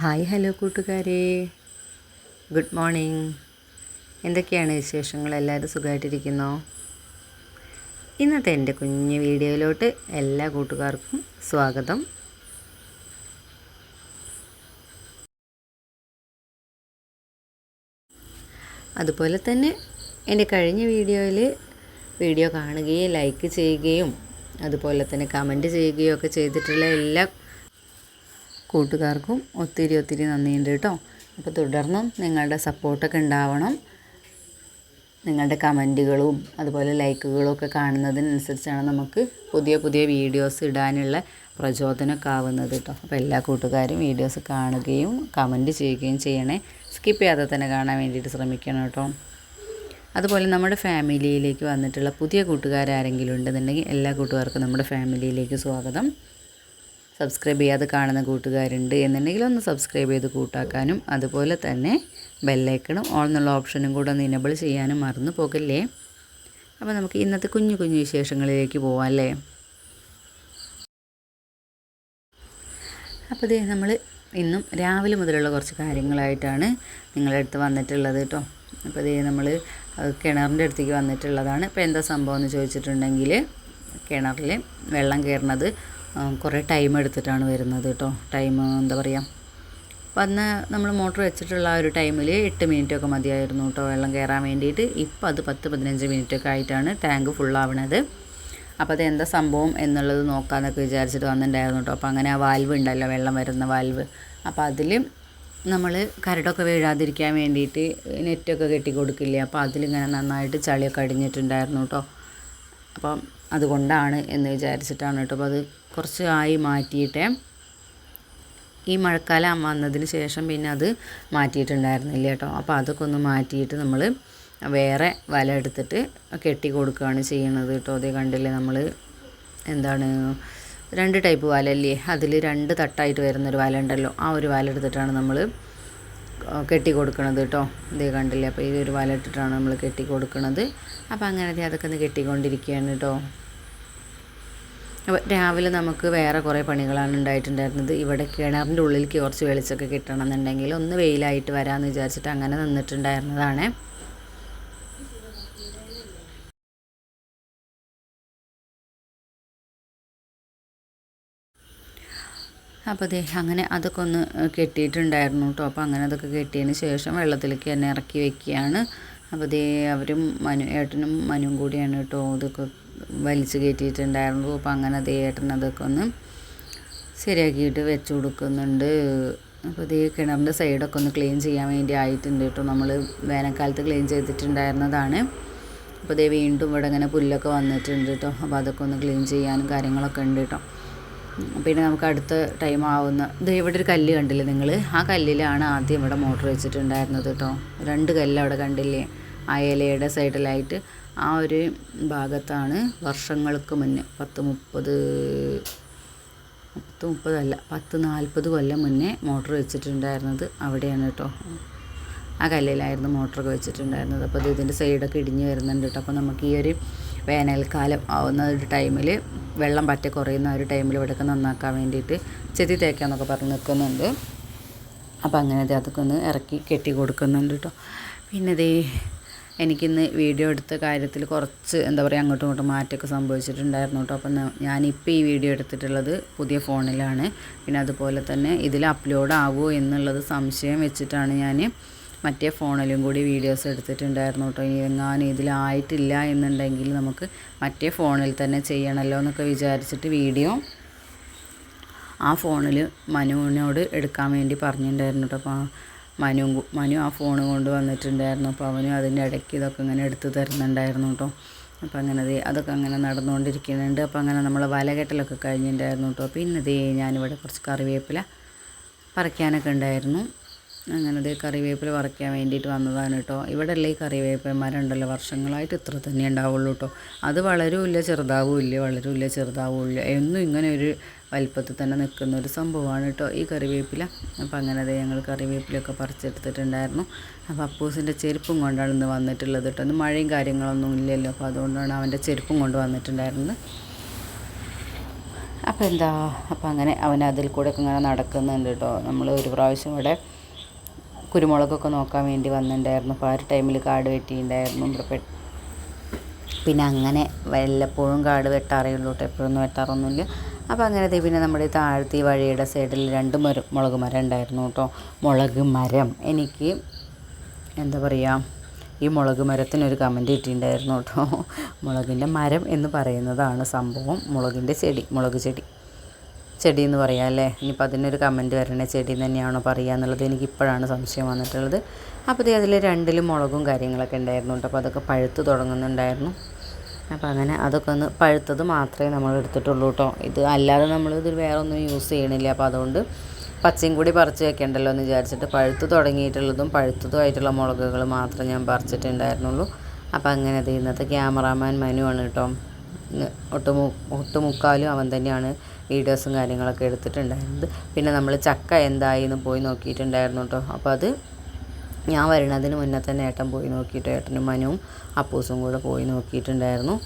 Hi hello കൂട്ടുകാരെ. Good morning. എന്തൊക്കെയാണ് വിശേഷങ്ങൾ? എല്ലാവരും സുഖമായിട്ടിരിക്കുന്നോ? ഇന്നത്തെ എന്റെ കുഞ്ഞു വീഡിയോയിലോട്ട് എല്ലാ കൂട്ടുകാർക്കും സ്വാഗതം. അതുപോലെ തന്നെ എന്റെ കഴിഞ്ഞ വീഡിയോയിൽ വീഡിയോ കാണുകയും ലൈക്ക് ചെയ്യുകയും അതുപോലെ തന്നെ കമന്റ് ചെയ്യുകയും ഒക്കെ ചെയ്തിട്ടുള്ള എല്ലാ കൂട്ടുകാർക്കും ഒത്തിരി ഒത്തിരി നന്ദിയുണ്ട് കേട്ടോ. അപ്പോൾ തുടർന്നും നിങ്ങളുടെ സപ്പോർട്ടൊക്കെ ഉണ്ടാവണം. നിങ്ങളുടെ കമന്റുകളും അതുപോലെ ലൈക്കുകളും ഒക്കെ കാണുന്നതിനനുസരിച്ചാണ് നമുക്ക് പുതിയ പുതിയ വീഡിയോസ് ഇടാനുള്ള പ്രചോദനമൊക്കെ ആവുന്നത് കേട്ടോ. അപ്പോൾ എല്ലാ കൂട്ടുകാരും വീഡിയോസ് കാണുകയും കമന്റ് ചെയ്യുകയും ചെയ്യണേ. സ്കിപ്പ് ചെയ്യാതെ തന്നെ കാണാൻ വേണ്ടിയിട്ട് ശ്രമിക്കണം കേട്ടോ. അതുപോലെ നമ്മുടെ ഫാമിലിയിലേക്ക് വന്നിട്ടുള്ള പുതിയ കൂട്ടുകാരാരെങ്കിലും ഉണ്ടെന്നുണ്ടെങ്കിൽ എല്ലാ കൂട്ടുകാർക്കും നമ്മുടെ ഫാമിലിയിലേക്ക് സ്വാഗതം. സബ്സ്ക്രൈബ് ചെയ്യാതെ കാണുന്ന കൂട്ടുകാരുണ്ട് എന്നുണ്ടെങ്കിൽ ഒന്ന് സബ്സ്ക്രൈബ് ചെയ്ത് കൂട്ടാക്കാനും അതുപോലെ തന്നെ ബെല്ലൈക്കണും ഓൾ എന്നുള്ള ഓപ്ഷനും കൂടെ ഒന്ന് ഇനബിൾ ചെയ്യാനും മറന്നു പോകല്ലേ? അപ്പോൾ നമുക്ക് ഇന്നത്തെ കുഞ്ഞു കുഞ്ഞു വിശേഷങ്ങളിലേക്ക് പോവാം അല്ലേ? അപ്പോൾ ഇതേ നമ്മൾ ഇന്നും രാവിലെ മുതലുള്ള കുറച്ച് കാര്യങ്ങളായിട്ടാണ് നിങ്ങളുടെ അടുത്ത് വന്നിട്ടുള്ളത് കേട്ടോ. അപ്പോൾ ഇതേ നമ്മൾ കിണറിന്റെ അടുത്തേക്ക് വന്നിട്ടുള്ളതാണ്. ഇപ്പോൾ എന്താ സംഭവം എന്ന് ചോദിച്ചിട്ടുണ്ടെങ്കിൽ കിണറിൽ വെള്ളം കയറുന്നത് കുറേ ടൈം എടുത്തിട്ടാണ് വരുന്നത് കേട്ടോ ടൈം എന്താ പറയുക വന്ന് നമ്മൾ മോട്ടർ വെച്ചിട്ടുള്ള ആ ഒരു ടൈമിൽ എട്ട് മിനിറ്റൊക്കെ മതിയായിരുന്നു കേട്ടോ വെള്ളം കയറാൻ വേണ്ടിയിട്ട്. ഇപ്പം അത് പത്ത് പതിനഞ്ച് മിനിറ്റൊക്കെ ആയിട്ടാണ് ടാങ്ക് ഫുള്ളാവണത് അപ്പോൾ അത് എന്താ സംഭവം എന്നുള്ളത് നോക്കാമെന്നൊക്കെ വിചാരിച്ചിട്ട് വന്നിട്ടുണ്ടായിരുന്നു കേട്ടോ അപ്പോൾ അങ്ങനെ ആ വാൽവ് ഉണ്ടല്ലോ വെള്ളം വരുന്ന വാൽവ് അപ്പോൾ അതിൽ നമ്മൾ കരടൊക്കെ വീഴാതിരിക്കാൻ വേണ്ടിയിട്ട് നെറ്റൊക്കെ കെട്ടി കൊടുക്കില്ലേ അപ്പോൾ അതിലിങ്ങനെ നന്നായിട്ട് ചളിയൊക്കെ അടിഞ്ഞിട്ടുണ്ടായിരുന്നു കേട്ടോ അപ്പം അതുകൊണ്ടാണ് എന്ന് വിചാരിച്ചിട്ടാണ് കേട്ടോ. അപ്പോൾ അത് കുറച്ച് ആയി മാറ്റിയിട്ട്. ഈ മഴക്കാലം വന്നതിന് ശേഷം പിന്നെ അത് മാറ്റിയിട്ടുണ്ടായിരുന്നില്ല കേട്ടോ. അപ്പോൾ അതൊക്കെ ഒന്ന് മാറ്റിയിട്ട് നമ്മൾ വേറെ വല എടുത്തിട്ട് കെട്ടി കൊടുക്കുകയാണ് ചെയ്യുന്നത് കേട്ടോ. അതേ കണ്ടില്ലേ നമ്മൾ എന്താണ് രണ്ട് ടൈപ്പ് വല അല്ലേ അതിൽ രണ്ട് തട്ടായിട്ട് വരുന്നൊരു വല ഉണ്ടല്ലോ. ആ ഒരു വല എടുത്തിട്ടാണ് നമ്മൾ കെട്ടി കൊടുക്കണത് കേട്ടോ ഇതേ കണ്ടില്ലേ അപ്പോൾ ഈ ഒരു വല ഇട്ടിട്ടാണ് നമ്മൾ കെട്ടി കൊടുക്കണത് അപ്പോൾ അങ്ങനെ അതൊക്കെ ഒന്ന് കെട്ടിക്കൊണ്ടിരിക്കുകയാണ് കേട്ടോ അപ്പോൾ രാവിലെ നമുക്ക് വേറെ കുറേ പണികളാണ് ഉണ്ടായിട്ടുണ്ടായിരുന്നത്. ഇവിടെ കിണറിന്റെ ഉള്ളിലേക്ക് കുറച്ച് വെളിച്ചമൊക്കെ കിട്ടണം എന്നുണ്ടെങ്കിൽ ഒന്ന് വെയിലായിട്ട് വരാമെന്ന് വിചാരിച്ചിട്ട് അങ്ങനെ നിന്നിട്ടുണ്ടായിരുന്നതാണ്. അപ്പോൾ അതെ അങ്ങനെ അതൊക്കെ ഒന്ന് കെട്ടിയിട്ടുണ്ടായിരുന്നു കേട്ടോ അപ്പോൾ അങ്ങനെ അതൊക്കെ കെട്ടിയതിന് ശേഷം വെള്ളത്തിലേക്ക് തന്നെ ഇറക്കി വെക്കുകയാണ്. അപ്പോൾ അതേ അവരും മനു ഏട്ടനും മനുവും കൂടിയാണ് കേട്ടോ ഇതൊക്കെ വലിച്ച് കയറ്റിയിട്ടുണ്ടായിരുന്നു അപ്പോൾ അങ്ങനെ അതേ ഏട്ടൻ അതൊക്കെ ഒന്ന് ശരിയാക്കിയിട്ട് വെച്ച് കൊടുക്കുന്നുണ്ട്. അപ്പോൾ ഇതേ കിണറിന്റെ സൈഡൊക്കെ ഒന്ന് ക്ലീൻ ചെയ്യാൻ വേണ്ടി ആയിട്ടുണ്ട് കേട്ടോ നമ്മൾ വേനൽക്കാലത്ത് ക്ലീൻ ചെയ്തിട്ടുണ്ടായിരുന്നതാണ്. അപ്പോൾ ഇതേ വീണ്ടും ഇവിടെ ഇങ്ങനെ പുല്ലൊക്കെ വന്നിട്ടുണ്ട് കേട്ടോ അപ്പോൾ അതൊക്കെ ഒന്ന് ക്ലീൻ ചെയ്യാനും കാര്യങ്ങളൊക്കെ ഉണ്ട് കേട്ടോ പിന്നെ നമുക്ക് അടുത്ത ടൈം ആവുന്ന ഇത് ഇവിടെ ഒരു കല്ല് കണ്ടില്ലേ നിങ്ങൾ ആ കല്ലിലാണ് ആദ്യം ഇവിടെ മോട്ടോർ വെച്ചിട്ടുണ്ടായിരുന്നത് കേട്ടോ രണ്ട് കല്ല് അവിടെ കണ്ടില്ലേ? ആ ഇലയുടെ സൈഡിലായിട്ട് ആ ഒരു ഭാഗത്താണ് വർഷങ്ങൾക്ക് മുന്നേ പത്ത് മുപ്പത് പത്ത് മുപ്പതല്ല പത്ത് നാൽപ്പത് കൊല്ലം മുന്നേ മോട്ടോർ വെച്ചിട്ടുണ്ടായിരുന്നത് അവിടെയാണ് കേട്ടോ ആ കല്ലിലായിരുന്നു മോട്ടറൊക്കെ വെച്ചിട്ടുണ്ടായിരുന്നത്. അപ്പോൾ അത് ഇതിന്റെ സൈഡൊക്കെ ഇടിഞ്ഞ് വരുന്നുണ്ട് കേട്ടോ അപ്പോൾ നമുക്ക് ഈ ഒരു വേനൽക്കാലം ആവുന്ന ഒരു ടൈമിൽ വെള്ളം പറ്റ കുറയുന്ന ഒരു ടൈമിൽ ഇവിടെയൊക്കെ നന്നാക്കാൻ വേണ്ടിയിട്ട് ചെത്തി തേക്കാന്നൊക്കെ പറഞ്ഞ് നിൽക്കുന്നുണ്ട്. അപ്പോൾ അങ്ങനെ അതൊക്കെ ഒന്ന് ഇറക്കി കെട്ടി കൊടുക്കുന്നുണ്ട് കേട്ടോ പിന്നെ ദേ എനിക്കിന്ന് വീഡിയോ എടുത്ത കാര്യത്തിൽ കുറച്ച് എന്താ പറയുക അങ്ങോട്ടും ഇങ്ങോട്ടും മാറ്റമൊക്കെ സംഭവിച്ചിട്ടുണ്ടായിരുന്നു കേട്ടോ അപ്പം ഞാനിപ്പോൾ ഈ വീഡിയോ എടുത്തിട്ടുള്ളത് പുതിയ ഫോണിലാണ്. പിന്നെ അതുപോലെ തന്നെ ഇതിൽ അപ്ലോഡ് ആവുമോ എന്നുള്ളത് സംശയം വെച്ചിട്ടാണ് ഞാൻ മറ്റേ ഫോണിലും കൂടി വീഡിയോസ് എടുത്തിട്ടുണ്ടായിരുന്നു കേട്ടോ. ഇനി എങ്ങാനും ഇതിലായിട്ടില്ല എന്നുണ്ടെങ്കിൽ നമുക്ക് മറ്റേ ഫോണിൽ തന്നെ ചെയ്യണമല്ലോ എന്നൊക്കെ വിചാരിച്ചിട്ട് വീഡിയോ ആ ഫോണിൽ മനുവിനോട് എടുക്കാൻ വേണ്ടി പറഞ്ഞിട്ടുണ്ടായിരുന്നു കേട്ടോ. അപ്പോൾ മനു മനു ആ ഫോൺ കൊണ്ട് വന്നിട്ടുണ്ടായിരുന്നു. അപ്പോൾ അവനും അതിന്റെ ഇടയ്ക്ക് ഇതൊക്കെ ഇങ്ങനെ എടുത്ത് തരുന്നുണ്ടായിരുന്നു കേട്ടോ. അപ്പോൾ അങ്ങനെ ദേ അതൊക്കെ അങ്ങനെ നടന്നുകൊണ്ടിരിക്കുന്നുണ്ട്. അപ്പോൾ അങ്ങനെ നമ്മൾ വലകെട്ടലൊക്കെ കഴിഞ്ഞിട്ടുണ്ടായിരുന്നു കേട്ടോ. പിന്നെ ദേ ഞാനിവിടെ കുറച്ച് കറിവേപ്പില പറിക്കാനൊക്കെ ഉണ്ടായിരുന്നു. അങ്ങനെ കറിവേപ്പില പറിക്കാൻ വേണ്ടിയിട്ട് വന്നതാണ് കേട്ടോ. ഇവിടെ അല്ലേ ഈ കറിവേപ്പിലന്മാരുണ്ടല്ലോ. വർഷങ്ങളായിട്ട് ഇത്ര തന്നെ ഉണ്ടാവുള്ളൂ കേട്ടോ. അത് വളരുമില്ല ചെറുതാവുമില്ല വളരുമില്ല ചെറുതാവുമില്ല. എന്നും ഇങ്ങനെ ഒരു വലിപ്പത്തിൽ തന്നെ നിൽക്കുന്ന ഒരു സംഭവമാണ് കേട്ടോ ഈ കറിവേപ്പില. അപ്പോൾ അങ്ങനെ അതെ ഞങ്ങൾ കറിവേപ്പിലൊക്കെ പറിച്ചെടുത്തിട്ടുണ്ടായിരുന്നു. അപ്പോൾ അപ്പൂസിന്റെ ചെരുപ്പും കൊണ്ടാണ് ഇന്ന് വന്നിട്ടുള്ളത് കേട്ടോ. ഇന്ന് മഴയും കാര്യങ്ങളൊന്നും ഇല്ലല്ലോ. അപ്പോൾ അതുകൊണ്ടാണ് അവന്റെ ചെരുപ്പും കൊണ്ട് വന്നിട്ടുണ്ടായിരുന്നത്. അപ്പോൾ എന്താ? അപ്പോൾ അങ്ങനെ അവൻ അതിൽ കൂടെ ഒക്കെ ഇങ്ങനെ നടക്കുന്നുണ്ട് കേട്ടോ. നമ്മൾ ഒരു പ്രാവശ്യം ഇവിടെ കുരുമുളകൊക്കെ നോക്കാൻ വേണ്ടി വന്നിട്ടുണ്ടായിരുന്നു. അപ്പോൾ ആ ഒരു ടൈമിൽ കാട് വെട്ടിയിട്ടുണ്ടായിരുന്നു. ഇവിടെ പിന്നെ അങ്ങനെ വല്ലപ്പോഴും കാട് വെട്ടാറേയുള്ളൂ കേട്ടോ. എപ്പോഴൊന്നും വെട്ടാറൊന്നുമില്ല. അപ്പോൾ അങ്ങനെ പിന്നെ നമ്മുടെ താഴത്തെ വഴിയുടെ സൈഡിൽ രണ്ട് മരം മുളക് മരം ഉണ്ടായിരുന്നു കേട്ടോ. മുളക് മരം. എനിക്ക് എന്താ പറയുക ഈ മുളക് മരത്തിനൊരു കമന്റ് കിട്ടിയിട്ടുണ്ടായിരുന്നു കേട്ടോ. മുളകിന്റെ മരം എന്ന് പറയുന്നതാണ് സംഭവം. മുളകിന്റെ ചെടി മുളക് ചെടി. ചെടി എന്ന് പറയാം അല്ലേ? ഇനിയിപ്പോൾ അതിനൊരു കമന്റ് വരണേ ചെടി തന്നെയാണോ പറയുക എന്നുള്ളത് എനിക്ക് ഇപ്പോഴാണ് സംശയം വന്നിട്ടുള്ളത്. അപ്പോൾ അതിൽ രണ്ടിലും മുളകും കാര്യങ്ങളൊക്കെ ഉണ്ടായിരുന്നു കേട്ടോ. അപ്പോൾ അതൊക്കെ പഴുത്ത് തുടങ്ങുന്നുണ്ടായിരുന്നു. അപ്പോൾ അങ്ങനെ അതൊക്കെ ഒന്ന് പഴുത്തത് മാത്രമേ നമ്മൾ എടുത്തിട്ടുള്ളൂ കേട്ടോ. ഇത് അല്ലാതെ നമ്മൾ ഇത് വേറെ ഒന്നും യൂസ് ചെയ്യണില്ല. അപ്പോൾ അതുകൊണ്ട് പച്ചയും കൂടി പറിച്ച് വെക്കണ്ടല്ലോ എന്ന് വിചാരിച്ചിട്ട് പഴുത്ത് തുടങ്ങിയിട്ടുള്ളതും പഴുത്തതുമായിട്ടുള്ള മുളകുകൾ മാത്രം ഞാൻ പറിച്ചിട്ടുണ്ടായിരുന്നുള്ളൂ. അപ്പോൾ അങ്ങനെ അത് ഇന്നത്തെ ക്യാമറാമാൻ മനുവാണ് കേട്ടോ. ഒട്ടുമു ഒട്ടുമുക്കാലും അവൻ തന്നെയാണ് വീഡിയോസും കാര്യങ്ങളൊക്കെ എടുത്തിട്ടുണ്ടായിരുന്നത്. പിന്നെ നമ്മൾ ചക്ക എന്തായി എന്ന് പോയി നോക്കിയിട്ടുണ്ടായിരുന്നു കേട്ടോ അപ്പോൾ അത് ഞാൻ വരുന്നതിന് മുന്നേ തന്നെ ഏട്ടൻ പോയി നോക്കിയിട്ട് ഏട്ടനും മനുവും അപ്പൂസും കൂടെ പോയി നോക്കിയിട്ടുണ്ടായിരുന്നു.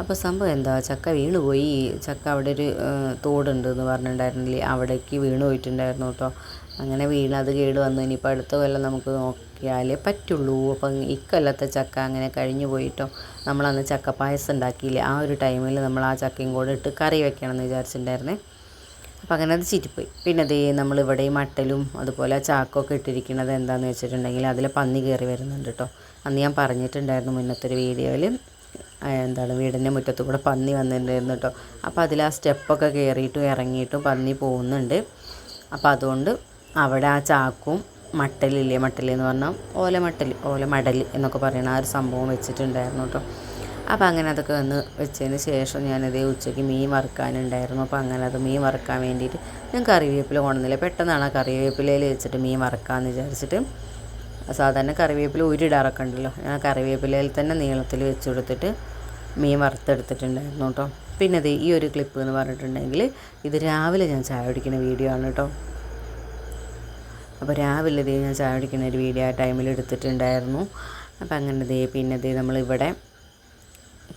അപ്പോൾ സംഭവം എന്താ? ചക്ക വീണ് പോയി. ചക്ക അവിടെ ഒരു തോടുണ്ട് എന്ന് പറഞ്ഞിട്ടുണ്ടായിരുന്നില്ലേ? അവിടേക്ക് വീണ് പോയിട്ടുണ്ടായിരുന്നു കേട്ടോ അങ്ങനെ അത് കേട് വന്നു. ഇനിയിപ്പോൾ അടുത്ത കൊല്ലം നമുക്ക് നോക്കിയാലേ പറ്റുള്ളൂ. അപ്പം ഇക്കൊല്ലത്തെ ചക്ക അങ്ങനെ കഴിഞ്ഞു പോയിട്ടോ. നമ്മളന്ന് ചക്ക പായസം ഉണ്ടാക്കിയില്ലേ? ആ ഒരു ടൈമിൽ നമ്മൾ ആ ചക്കയും കൂടെ ഇട്ട് കറി വെക്കണം എന്ന് വിചാരിച്ചിട്ടുണ്ടായിരുന്നേ. അപ്പം അങ്ങനെ അത് ചിറ്റിപ്പോയി. പിന്നെ അത് നമ്മളിവിടെ ഈ മട്ടലും അതുപോലെ ചാക്കൊക്കെ ഇട്ടിരിക്കുന്നത് എന്താണെന്ന് വെച്ചിട്ടുണ്ടെങ്കിൽ അതിൽ പന്നി കയറി വരുന്നുണ്ട് കേട്ടോ അന്ന് ഞാൻ പറഞ്ഞിട്ടുണ്ടായിരുന്നു മുന്നത്തെ ഒരു വീഡിയോയിൽ എന്താണ് വീടിന്റെ മുറ്റത്ത് കൂടെ പന്നി വന്നിട്ടുണ്ടായിരുന്നു കേട്ടോ അപ്പോൾ അതിൽ ആ സ്റ്റെപ്പൊക്കെ കയറിയിട്ടും ഇറങ്ങിയിട്ടും പന്നി പോകുന്നുണ്ട്. അപ്പോൾ അതുകൊണ്ട് അവിടെ ആ ചാക്കും മട്ടലില്ലേ? മട്ടലി എന്ന് പറഞ്ഞാൽ ഓല മട്ടൽ ഓല മടൽ എന്നൊക്കെ പറയുന്ന ആ ഒരു സംഭവം വെച്ചിട്ടുണ്ടായിരുന്നു കേട്ടോ. അപ്പോൾ അങ്ങനെ അതൊക്കെ വന്ന് വെച്ചതിന് ശേഷം ഞാനതേ ഉച്ചയ്ക്ക് മീൻ വറുക്കാനുണ്ടായിരുന്നു. അപ്പോൾ അങ്ങനെ അത് മീൻ വറുക്കാൻ വേണ്ടിയിട്ട് ഞാൻ കറിവേപ്പില കൊണ്ടുവന്നില്ല? പെട്ടെന്നാണ് ആ കറിവേപ്പിലയിൽ വെച്ചിട്ട് മീൻ വറുക്കാമെന്ന് വിചാരിച്ചിട്ട് സാധാരണ കറിവേപ്പില ഉരിടാറൊക്കെ ഉണ്ടല്ലോ. ഞാൻ കറിവേപ്പിലയിൽ തന്നെ നീളത്തിൽ വെച്ച് കൊടുത്തിട്ട് മീൻ വറുത്തെടുത്തിട്ടുണ്ടായിരുന്നു കേട്ടോ. പിന്നെ അത് ഈ ഒരു ക്ലിപ്പ് എന്ന് പറഞ്ഞിട്ടുണ്ടെങ്കിൽ ഇത് രാവിലെ ഞാൻ ചായ കുടിക്കുന്ന വീഡിയോ ആണ് കേട്ടോ. അപ്പോൾ രാവിലെ ദേ ഞാൻ ചായ കുടിക്കുന്ന ഒരു വീഡിയോ ആ ടൈമിൽ എടുത്തിട്ടുണ്ടായിരുന്നു. അപ്പോൾ അങ്ങനെ ദേ പിന്നെ ദേ നമ്മളിവിടെ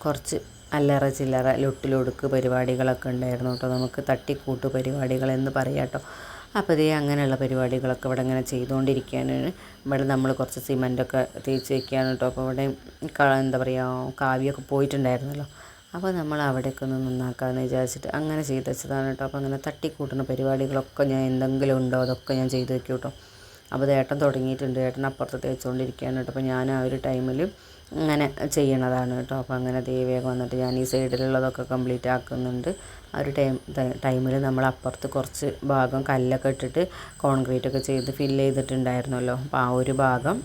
കുറച്ച് അല്ലറ ചില്ലറ ലൊട്ടിലൊടുക്ക് പരിപാടികളൊക്കെ ഉണ്ടായിരുന്നു കേട്ടോ. നമുക്ക് തട്ടിക്കൂട്ട് പരിപാടികൾ എന്ന് പറയാം കേട്ടോ. അപ്പോൾ ഇതേ അങ്ങനെയുള്ള പരിപാടികളൊക്കെ ഇവിടെ ഇങ്ങനെ ചെയ്തുകൊണ്ടിരിക്കുകയാണ്. ഇവിടെ നമ്മൾ കുറച്ച് സിമന്റൊക്കെ തേച്ച് വെക്കുകയാണ് കേട്ടോ. അപ്പോൾ ഇവിടെ എന്താ പറയുക കാവ്യമൊക്കെ പോയിട്ടുണ്ടായിരുന്നല്ലോ. അപ്പോൾ നമ്മൾ അവിടെയൊക്കെ ഒന്ന് നന്നാക്കാമെന്ന് വിചാരിച്ചിട്ട് അങ്ങനെ ചെയ്ത് വെച്ചതാണ് കേട്ടോ. അപ്പോൾ അങ്ങനെ തട്ടിക്കൂട്ടുന്ന പരിപാടികളൊക്കെ ഞാൻ എന്തെങ്കിലും ഉണ്ടോ അതൊക്കെ ഞാൻ ചെയ്ത് വെക്കും കേട്ടോ അപ്പോൾ ഏട്ടൻ തുടങ്ങിയിട്ടുണ്ട്. ഏട്ടൻ അപ്പുറത്ത് തേച്ചുകൊണ്ടിരിക്കുകയാണ് കേട്ടോ. അപ്പോൾ ഞാൻ ആ ഒരു ടൈമിൽ അങ്ങനെ ചെയ്യണതാണ് കേട്ടോ. അപ്പോൾ അങ്ങനെ ദേ വേഗം വന്നിട്ട് ഞാൻ ഈ സൈഡിലുള്ളതൊക്കെ കംപ്ലീറ്റ് ആക്കുന്നുണ്ട്. ആ ഒരു ടൈം ടൈമിൽ നമ്മൾ അപ്പുറത്ത് കുറച്ച് ഭാഗം കല്ലൊക്കെ ഇട്ടിട്ട് കോൺക്രീറ്റ് ഒക്കെ ചെയ്ത് ഫില്ല് ചെയ്തിട്ടുണ്ടായിരുന്നല്ലോ. അപ്പോൾ ആ ഒരു ഭാഗം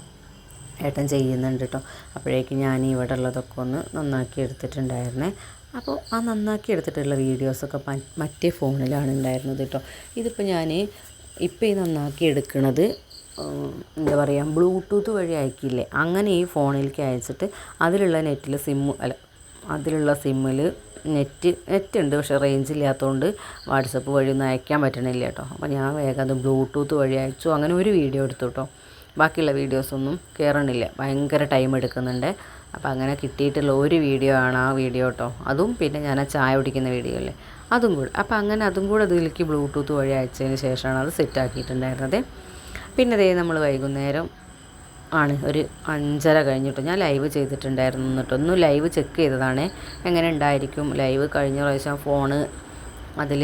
ഏട്ടൻ ചെയ്യുന്നുണ്ട് കേട്ടോ അപ്പോഴേക്കും ഞാൻ ഇവിടെ ഉള്ളതൊക്കെ ഒന്ന് നന്നാക്കി എടുത്തിട്ടുണ്ടായിരുന്നേ. അപ്പോൾ ആ നന്നാക്കി എടുത്തിട്ടുള്ള വീഡിയോസൊക്കെ മറ്റേ ഫോണിലാണ് ഉണ്ടായിരുന്നത് കേട്ടോ ഇതിപ്പോൾ ഞാൻ ഇപ്പോൾ ഈ നന്നാക്കി എടുക്കുന്നത് എന്താ പറയുക ബ്ലൂടൂത്ത് വഴി അയക്കില്ലേ? അങ്ങനെ ഈ ഫോണിലേക്ക് അയച്ചിട്ട് അതിലുള്ള നെറ്റിൽ സിമ്മ് അല്ല അതിലുള്ള സിമ്മിൽ നെറ്റ് നെറ്റ് ഉണ്ട്. പക്ഷേ റേഞ്ച് ഇല്ലാത്തതുകൊണ്ട് വാട്സപ്പ് വഴി ഒന്നും അയക്കാൻ പറ്റണില്ല കേട്ടോ അപ്പോൾ ഞാൻ വേഗം അത് ബ്ലൂടൂത്ത് വഴി അയച്ചു. അങ്ങനെ ഒരു വീഡിയോ എടുത്തു കേട്ടോ ബാക്കിയുള്ള വീഡിയോസൊന്നും കയറണില്ല ഭയങ്കര ടൈം എടുക്കുന്നുണ്ട്. അപ്പോൾ അങ്ങനെ കിട്ടിയിട്ടുള്ള ഒരു വീഡിയോ ആണ് ആ വീഡിയോ കേട്ടോ അതും പിന്നെ ഞാൻ ആ ചായ കുടിക്കുന്ന വീഡിയോ അല്ലേ? അതും കൂടെ. അപ്പോൾ അങ്ങനെ അതും കൂടെ അതിലേക്ക് ബ്ലൂടൂത്ത് വഴി അയച്ചതിന് ശേഷമാണ് അത് സെറ്റ് ആക്കിയിട്ടുണ്ടായിരുന്നത്. പിന്നെ അതേ നമ്മൾ വൈകുന്നേരം ആണ്. ഒരു അഞ്ചര കഴിഞ്ഞിട്ട് ഞാൻ ലൈവ് ചെയ്തിട്ടുണ്ടായിരുന്നു എന്നിട്ട് ഒന്ന് ലൈവ് ചെക്ക് ചെയ്തതാണ്. എങ്ങനെ ഉണ്ടായിരിക്കും? ലൈവ് കഴിഞ്ഞ പ്രാവശ്യം ഫോണ് അതിൽ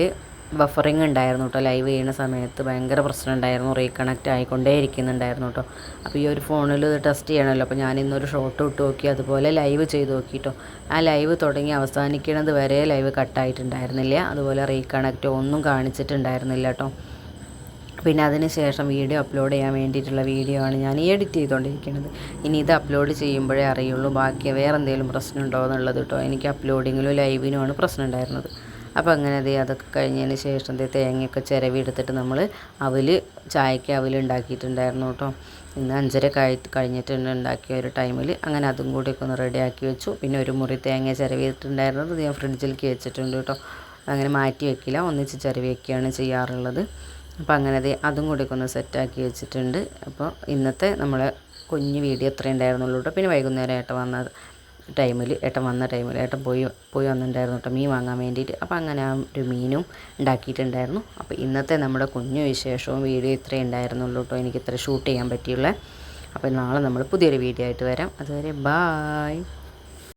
ബഫറിങ് ഉണ്ടായിരുന്നു കേട്ടോ ലൈവ് ചെയ്യുന്ന സമയത്ത് ഭയങ്കര പ്രശ്നം ഉണ്ടായിരുന്നു. റീകണക്റ്റ് ആയിക്കൊണ്ടേ ഇരിക്കുന്നുണ്ടായിരുന്നു കേട്ടോ അപ്പോൾ ഈ ഒരു ഫോണിൽ ടെസ്റ്റ് ചെയ്യണമല്ലോ അപ്പോൾ ഞാൻ ഇന്നൊരു ഷോട്ട് ഇട്ട് നോക്കി. അതുപോലെ ലൈവ് ചെയ്ത് നോക്കിയിട്ടോ ആ ലൈവ് തുടങ്ങി അവസാനിക്കുന്നത് വരെ ലൈവ് കട്ടായിട്ടുണ്ടായിരുന്നില്ല അതുപോലെ റീകണക്റ്റ് ഒന്നും കാണിച്ചിട്ടുണ്ടായിരുന്നില്ല കേട്ടോ പിന്നെ അതിന് ശേഷം വീഡിയോ അപ്ലോഡ് ചെയ്യാൻ വേണ്ടിയിട്ടുള്ള വീഡിയോ ആണ് ഞാൻ എഡിറ്റ് ചെയ്തുകൊണ്ടിരിക്കുന്നത് ഇനി ഇത് അപ്ലോഡ് ചെയ്യുമ്പോഴേ അറിയുള്ളൂ. ബാക്കി വേറെ എന്തെങ്കിലും പ്രശ്നം ഉണ്ടോ എന്നുള്ളത് കേട്ടോ എനിക്ക് അപ്ലോഡിങ്ങിലും ലൈവിനുമാണ് പ്രശ്നം ഉണ്ടായിരുന്നത്. അപ്പോൾ അങ്ങനെ അതേ അതൊക്കെ കഴിഞ്ഞതിന് ശേഷം ദേ തേങ്ങയൊക്കെ ചിരവി എടുത്തിട്ട് നമ്മൾ അവൽ ചായക്ക് അവൽ ഉണ്ടാക്കിയിട്ടുണ്ടായിരുന്നു കേട്ടോ. ഇന്ന് അഞ്ചര കഴി കഴിഞ്ഞിട്ടുണ്ട് ഉണ്ടാക്കിയ ഒരു ടൈമിൽ അങ്ങനെ അതും കൂടിയൊക്കെ ഒന്ന് റെഡിയാക്കി വെച്ചു. പിന്നെ ഒരു മുറി തേങ്ങ ചിരവിയിട്ടുണ്ടായിരുന്നത് ഞാൻ ഫ്രിഡ്ജിലേക്ക് വെച്ചിട്ടുണ്ട് കേട്ടോ. അങ്ങനെ മാറ്റി വെക്കില്ല. ഒന്നിച്ച് ചിരവി വയ്ക്കുകയാണ് ചെയ്യാറുള്ളത്. അപ്പോൾ അങ്ങനെ അതും കൂടി ഒന്ന് സെറ്റാക്കി വെച്ചിട്ടുണ്ട്. അപ്പോൾ ഇന്നത്തെ നമ്മളെ കുഞ്ഞ് വീഡിയോ ഇത്രയും ഉണ്ടായിരുന്നുള്ളൂ കേട്ടോ. പിന്നെ വൈകുന്നേരമായിട്ട് വന്നത് ടൈമിൽ ഏട്ടൻ വന്ന ടൈമിൽ ഏട്ടൻ പോയി പോയി വന്നിട്ടുണ്ടായിരുന്നു കേട്ടോ മീൻ വാങ്ങാൻ വേണ്ടിയിട്ട്. അപ്പോൾ അങ്ങനെ ആ ഒരു മീനും ഉണ്ടാക്കിയിട്ടുണ്ടായിരുന്നു. അപ്പോൾ ഇന്നത്തെ നമ്മുടെ കുഞ്ഞു വിശേഷവും വീഡിയോ ഇത്രയും ഉണ്ടായിരുന്നുള്ളൂ കേട്ടോ. എനിക്ക് ഇത്ര ഷൂട്ട് ചെയ്യാൻ പറ്റിയുള്ളത് അപ്പോൾ നാളെ നമ്മൾ പുതിയൊരു വീഡിയോ ആയിട്ട് വരാം. അതുവരെ ബായ്